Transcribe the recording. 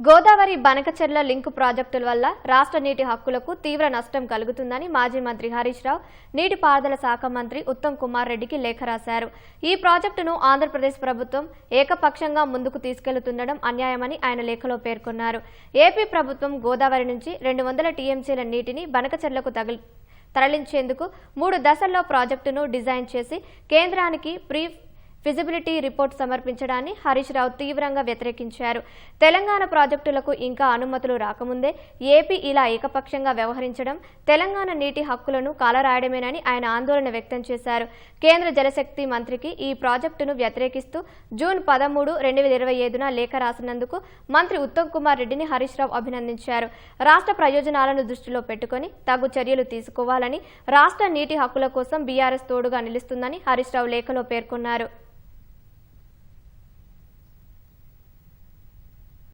Godavari Banakacherla link ప్రాజెక్టుల వల్ల రాష్ట్ర నీటి హక్కులకు తీవ్ర నష్టం కలుగుతుందని మాజీ మంత్రి హరీష్ రావు నీటిపారుదల శాఖ మంత్రి ఉత్తమ్ కుమార్ రెడ్డికి లేఖ రాశారు. ఈ ప్రాజెక్టును ఆంధ్రప్రదేశ్ ప్రభుత్వం ఏకపక్షంగా ముందుకు తీసుకెళ్తుండడం అన్యాయమని ఆయన లేఖలో పేర్కొన్నారు. ఏపీ ప్రభుత్వం గోదావరి నుంచి రెండు వందల టీఎంసీల నీటిని బనకచెర్లకు తగిలి తరలించేందుకు మూడు దశల్లో ప్రాజెక్టును డిజైన్ చేసి కేంద్రానికి ప్రీ ఫిజిబిలిటీ రిపోర్ట్ సమర్పించడాన్ని హరీష్ రావు తీవ్రంగా వ్యతిరేకించారు. తెలంగాణ ప్రాజెక్టులకు ఇంకా అనుమతులు రాకముందే ఏపీ ఇలా ఏకపక్షంగా వ్యవహరించడం తెలంగాణ నీటి హక్కులను కాలరాయడమేనని ఆయన ఆందోళన వ్యక్తం చేశారు. కేంద్ర జలశక్తి మంత్రికి ఈ ప్రాజెక్టును వ్యతిరేకిస్తూ జూన్ పదమూడు రెండు వేల ఇరవై ఐదున లేఖ రాసినందుకు మంత్రి ఉత్తమ్ కుమార్ రెడ్డిని హరీష్ రావు అభినందించారు. రాష్ట్ర ప్రయోజనాలను దృష్టిలో పెట్టుకుని తగు చర్యలు తీసుకోవాలని రాష్ట్ర నీటి హక్కుల కోసం బీఆర్ఎస్ తోడుగా నిలుస్తుందని హరీష్ రావు లేఖలో పేర్కొన్నారు.